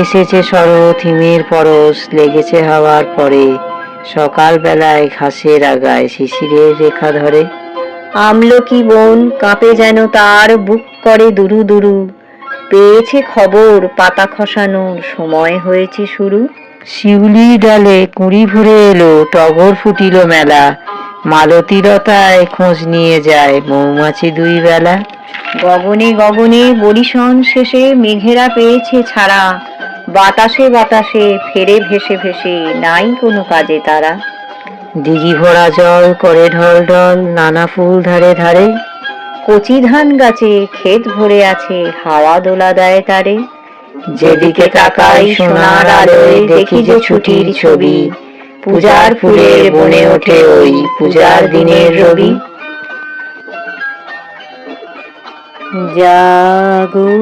এসেছে শরৎ, হিমের পরশ, লেগেছে হাওয়ার পরে। সকাল বেলায় ঘাসের আগায় শিশিরের রেখা ধরে। আমলকি বন, কাঁপে যেন তার, বুক করে দুরু দুরু। পেয়েছে খবর, পাতা খসানোর সময় হয়েছে শুরু। শিউলি ডালে কুঁড়ি ভরে এলো, টগর ফুটিল মেলা। মালতীলতায় খোঁজ নিয়ে যায় মৌমাছি দুই বেলা। গগনে গগনে বরিশন শেষে মেঘেরা পেয়েছে ছাড়া। বাতাসে বাতাসে ফেরে ভেসে ভেসে নাই কোনো কাজে তারা। দিঘি ভরা জল করে ঢল ঢল, নানা ফুল ধারে ধারে। কচি ধান গাছে ক্ষেত ভরে আছে, হাওয়া দোলা দেয় তারে। যেদিকে তাকাই সোনার আলোয় দেখি যে ছুটির ছবি। পূজার ফুলের বনে ওঠে ওই পূজার দিনের রবি। জাগো,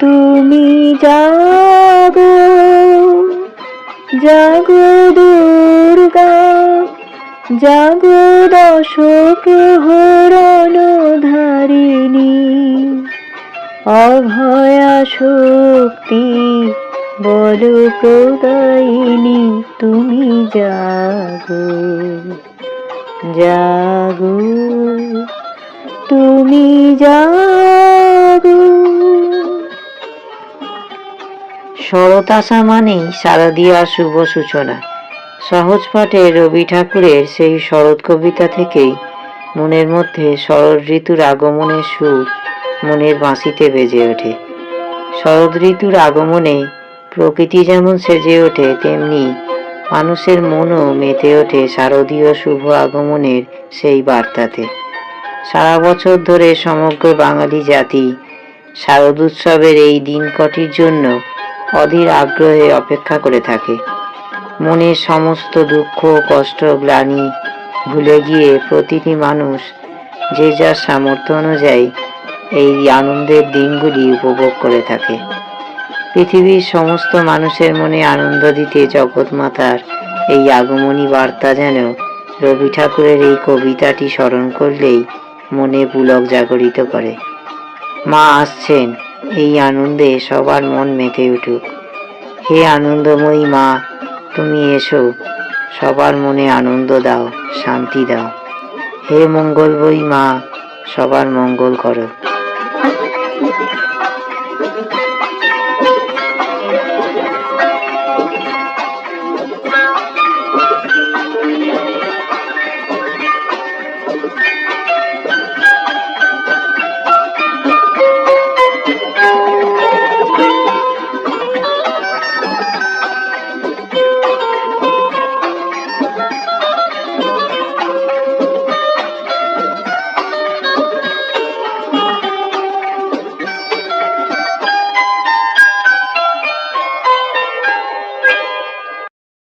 তুমি জাগো জাগো দুর্গা, জাগো দশক হরণ ধারিণী, অভয়া শক্তি বল প্রদায়িনী তুমি জাগো জাগো, তুমি জাগো। আসা মানেই শারদীয়ার শুভ সূচনা। সহজ পাঠে রবি ঠাকুরের সেই শরৎ কবিতা থেকেই মনের মধ্যে শরৎ ঋতুর আগমনের সুর মনের বাঁশিতে বেজে ওঠে। শরৎ ঋতুর আগমনে প্রকৃতি যেমন সেজে ওঠে, তেমনি মানুষের মনও মেতে ওঠে শারদীয় শুভ আগমনের সেই বার্তাতে। সারা বছর ধরে সমগ্র বাঙালি জাতি শারদ উৎসবের এই দিন কটির জন্য অধীর আগ্রহে অপেক্ষা করে থাকে। মনের সমস্ত দুঃখ, কষ্ট, গ্লানি ভুলে গিয়ে প্রতিটি মানুষ যে যার সামর্থ্য অনুযায়ী এই আনন্দের দিনগুলি উপভোগ করে থাকে। পৃথিবীর সমস্ত মানুষের মনে আনন্দ দিতে জগৎমাতার এই আগমনী বার্তা যেন রবি ঠাকুরের এই কবিতাটি স্মরণ করলেই মনে পুলক জাগরিত করে। মা আসছেন, এই আনন্দে সবার মন মেতে উঠুক। হে আনন্দময়ী মা, তুমি এসো, সবার মনে আনন্দ দাও, শান্তি দাও। হে মঙ্গলময়ী মা, সবার মঙ্গল করো।